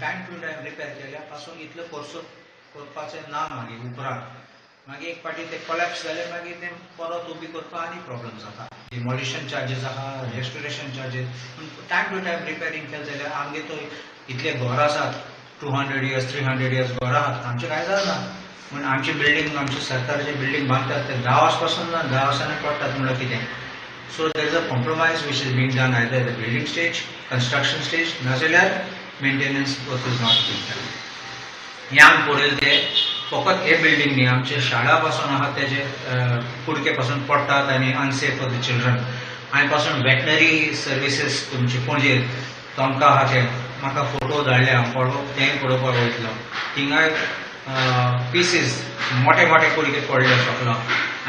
Time to time केल्या. पासून इतले कोर्स करपाचे ना मागीर उपरांत मागीर एक फाटी ते कोलॅप्स जाले मागीर ते परत उबी करपाक आनी प्रॉब्लम जाता डिमॉलिशन चार्जीस आहा restoration charges time to time repairing केलें जाल्यार आमगे तो इतले घर आसात two hundred years three hundred years घर आहात. आमचे कांय जायना पूण आमची बिल्डींग आमचे सरकारचे बिल्डींग बांदतात ते धा वर्सपासून ना धा वर्सांनी पडटात म्हणल्यार कितें so there is a compromise which is being done either the building stage construction stage नाजाल्यार maintenance work not being done हें आमी पळयलें ते फकत हे बिल्डींग न्ही आमचे शाळा पासून आहा तेजे कुडके पासून पडटात आनी अनसेफ फॉर द चिल्ड्रन हांवें पासून वेटनरी सर्विसीस तुमचे पणजे तोमकां आहा ते म्हाका फोटो धाडले हांव पळोव तेंय पळोवपाक वयतलो थिंगाय पिसीस मोठे मोठे कुडके पडले सकलो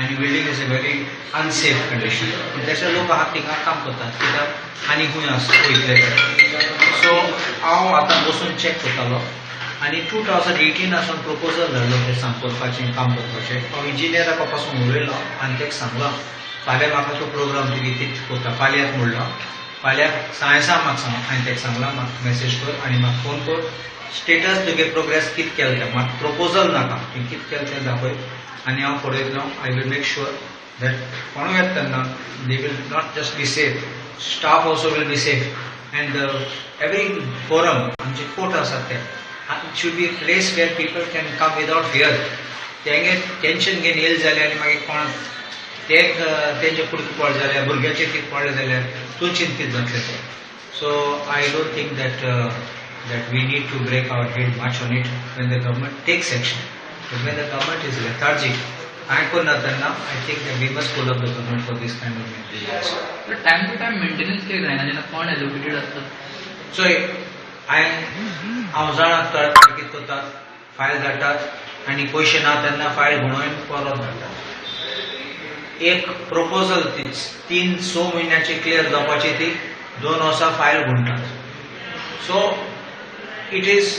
आनी building is a very unsafe condition पूण तेचे लोक आहात थिंगा काम करतात. कित्याक आनी खूंय आसा वयतले हांव आतां बसून चॅक करतालो आनी टू थावजंड एटीनासून प्रपोजल धाडलो तें सांग करपाचें काम करपाचें हांव इंजिनियराकपासून उलयलो आनी तेका सांगलो फाल्यां म्हाका तो प्रोग्राम तुगे ते करता फाल्यांच म्हणलो फाल्यां सायन्सा म्हाका सांग. हांवें तेका सांगलां म्हाका मॅसेज कर आनी म्हाका फोन कर. स्टेटस तुगे प्रोग्रेस कितें केलें तें म्हाका प्रपोजल नाका. तुवें कितें केलें तें दाखय आनी हांव पळयतलो I will make sure that कोणूय येता तेन्ना they will not just be safe staff also will be safe and every forum आमचे कोर्ट आसात ते it should be a place where people can come without fear. तेंगे tension घेवन येयलें जाल्यार आनी मागीर कोण ते तेंचे कुडके पड जाल्यार भुरग्याचेर कितें पडलें जाल्यार तूं चिंतीत जातलें तें so I don't think that that we need to break our head much on it when the government takes action when the government is lethargic हांवें करना तेन्ना I think that we must pull up the government for this kind of maintenance time to time maintenance कितें जायना जेन्ना कोण allocated आसता so हांवें हांव जाणा तळ कितें करतात फायल धाडटात आनी पयशे ना तेन्ना फायल घुंवोवन परत धाडटात एक प्रपोजल तीन स म्हयन्याची क्लियर जावपाची ती दोन वर्सां फायल घुंवटात so it is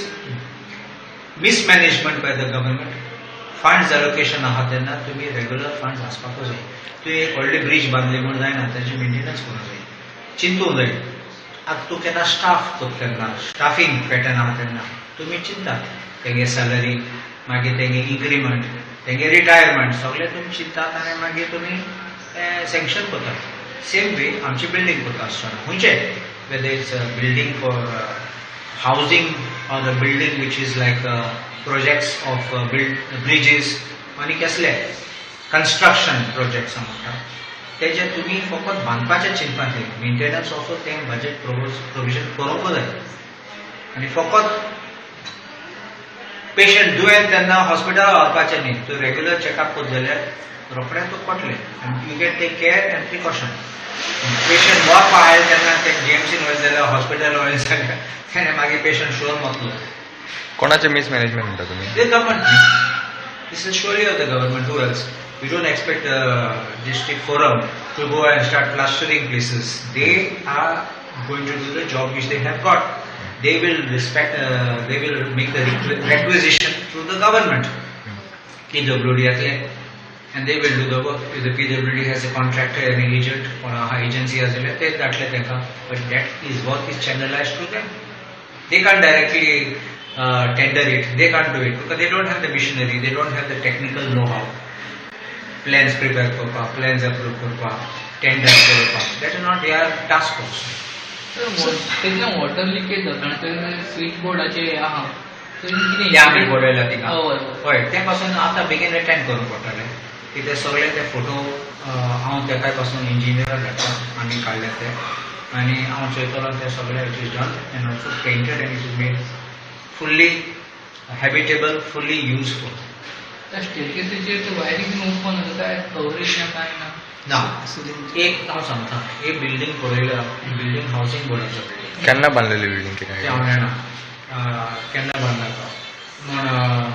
mismanagement by the government funds allocation आहा तेन्ना तुमी रेग्युलर फंड्स आसपाकूच जाय तुवें एक व्हडली ब्रिज बांदली म्हूण जायना तेजें मेंटेनन्स करूंक जाय चिंतूंक जाय आतां तूं केन्ना स्टाफ करता तेन्ना स्टाफींग पॅटर्न आहा तेन्ना तुमी चिंतात तेगे सॅलरी मागीर तेगे इन्क्रिमेंट तेगे रिटायरमेंट सगळे तुमी चिंतात आनी मागीर तुमी सँक्शन करतात सेम वे आमची बिल्डींग करता आसतना खंयचे whether it's building for housing or the building which is like projects of bridges आनी कसले? कन्स्ट्रक्शन प्रोजेक्ट्स म्हणटा तेजे तुमी फकत बांदपाचें चिंतपाक जाय मेंटेनन्स ऑफ तें बजेट प्रोविजन करूंक जाय आनी फकत पेशंट दुयेंत तेन्ना हॉस्पिटलांत व्हरपाचें न्ही तूं रेग्युलर चॅकअप करत जाल्यार रोखड्या तो पटले आणि गेट ते केअर आणि प्रिकॉशन पेशंट बरं पाहिजे त्यांना ते जीएमसी वेळ झालं हॉस्पिटल वेळ झाला त्याने मागे पेशंट शोधून मागलं कोणाचे मिसमॅनेजमेंट म्हणतात तुम्ही? ते government this is sorry of the government too well we don't expect district forum to go and start clustering places they are going to do the job which they have got they will respect they will make the requisition through the government की जो ग्लोडियातले and they will do the work. If the PWD has a contractor, an agent, or a high agency as well, they that tenka. But that is work is channelized to them. They can't directly uh, tender it. They can't do it because they don't have the machinery. They don't have the technical know-how. Plans prepare करपा, plans approve करपा, tender करपा. That is not their task force. तेतून water leakage जाता आनी थंय switch बोर्डाचे आहा थंय कितें ते आमी बरयला थिंगा. हय हय ते पासून आतां बेगीन अटेंड करूंक पडटलें कितें सगळे ते फोटो हांव तेकायपासून इंजिनियराक धाडटा आमी काडले ते. आनी हांव चोयतलो ते सगळे it is done and also painted and it is made fully habitable fully useful त्या स्टेरकेसीचेर ते वायरींग बीन ओपन आसा काय कवरेज ना काय ना? ना एक हांव सांगता ही बिल्डींग पळयल्या ही बिल्डींग हावसींग बोर्डाचो बिल्डींग केन्ना बांदलेली बिल्डींग ते कितें हांव जाणा केन्ना बांदला तो? म्हण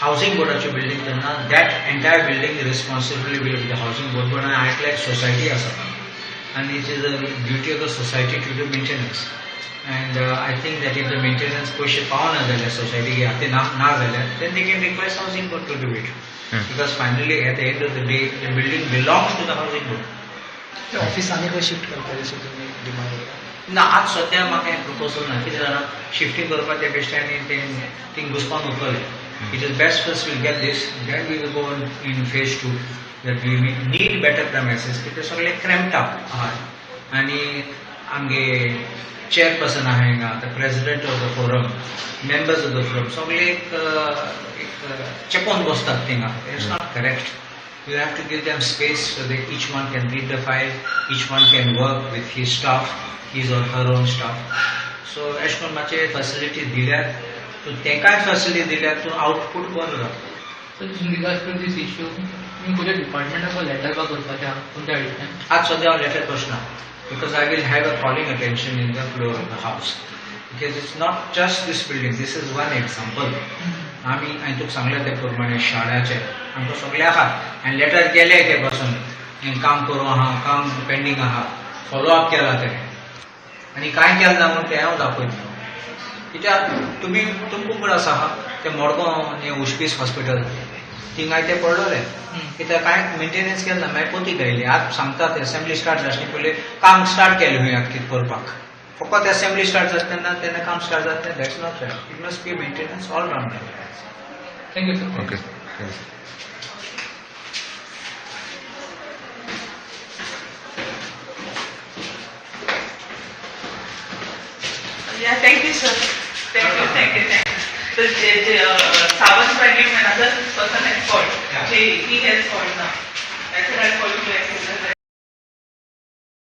हावसींग बोर्डाची बिल्डींग तेन्ना that entire building responsibility will the housing board पण आयकल्या एक सोसायटी आसा आनी it is a duty of the society to do maintenance and I think that if the maintenance पयशे पावना जाल्यार सोसायटीक ते ना ना जाल्यार then they can request housing board to do it Hmm. because finally at the end of the day the building belongs to the housing board ते office आनी खंय शिफ्ट करपाचें अशें तुमी डिमांड ना आज सद्या म्हाका हें प्रपोजल ना कितें जाणां शिफ्टींग करपाच्या बेश्टे आनी तें थिंग घुसपान उरतलें it is best first will get this then we will go in phase two that we need better premises कितें सगळें क्रॅम्प्ड अप आहा. आनी आमगे चेअरपर्सन आहा हिंगा the president of the forum members of the forum सगळे एक चेपोन बसतात थिंगा it's not correct You have to give them space so that each one can read the file, each one can work with his staff, his or her own staff. So अशें करून मातशे facility दिल्यार तूं तेंकाय facility दिल्यार तूं output बरो जाता So in regards to this issue, तुम्ही कुठल्या डिपार्टमेंटाक लेटर का करपाचें आहा तुमच्या आयडियान आज सद्या हांव letter करचना because I will have a calling attention in the floor of the house because it's not just this building this is one example आमी हांवें तुका सांगलें ते प्रमाणे शाळाचे. आमकां सगळे आहा आनी लेटर केले ते पासून. हें काम करूं आहा काम पेंडींग आहा. फॉलो अप केला ते. आनी कांय केलें ना म्हूण तें हांव दाखयता कित्याक तुमी तुमकां खबर आसा आहा ते मडगांव हें उशपीस हॉस्पिटल थिंगाय ते पडलेले कित्याक कांय मेंटेनन्स केलें ना मागीर पोती गायली आज सांगतात असेंब्ली स्टार्ट जावचे पयलीं काम स्टार्ट केलें खंय आतां कितें करपाक फक्त असेंब्ली स्टार्ट जाते ना त्याने काम स्टार्ट जाते that's not right it must be maintenance all round thank you sir okay Sawant problem आहे ना जर पर्सन हेल्प कॉल हे ही हेल्प कॉल ना त्याचं हेल्प कॉल